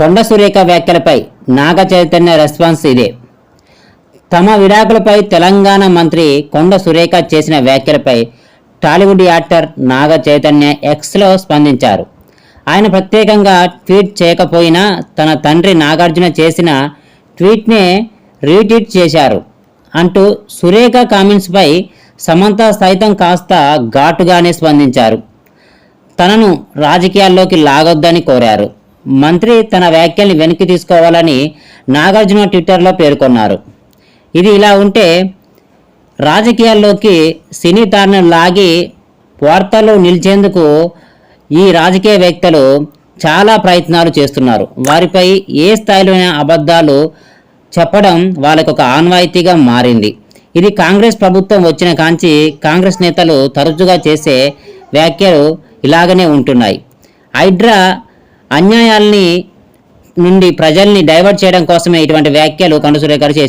కొండ సురేఖ వ్యాఖ్యలపై నాగ చైతన్య రెస్పాన్స్ ఇదే. తమ విడాకులపై తెలంగాణ మంత్రి కొండ సురేఖ చేసిన వ్యాఖ్యలపై టాలీవుడ్ యాక్టర్ నాగ చైతన్య ఎక్స్లో స్పందించారు. ఆయన ప్రత్యేకంగా ట్వీట్ చేయకపోయినా తన తండ్రి నాగార్జున చేసిన ట్వీట్నే రీట్వీట్ చేశారు. అంటూ సురేఖ కామెంట్స్పై సమంత సైతం కాస్త ఘాటుగానే స్పందించారు. తనను రాజకీయాల్లోకి లాగొద్దని కోరారు. మంత్రి తన వ్యాఖ్యల్ని వెనక్కి తీసుకోవాలని నాగార్జున ట్విట్టర్లో పేర్కొన్నారు. ఇది ఇలా ఉంటే రాజకీయాల్లోకి సినీ తారను లాగి వార్తల్లో నిలిచేందుకు ఈ రాజకీయ వ్యక్తులు చాలా ప్రయత్నాలు చేస్తున్నారు. వారిపై ఏ స్థాయిలోనే అబద్ధాలు చెప్పడం వాళ్ళకు ఒక ఆన్వాయితీగా మారింది. ఇది కాంగ్రెస్ ప్రభుత్వం వచ్చిన కాంచి కాంగ్రెస్ నేతలు తరచుగా చేసే వ్యాఖ్యలు ఇలాగనే ఉంటున్నాయి. హైడ్రా అన్యాయాల్ని నుండి ప్రజల్ని డైవర్ట్ చేయడం కోసమే ఇటువంటి వ్యాఖ్యలు కండుసురేఖ గారు చేశారు.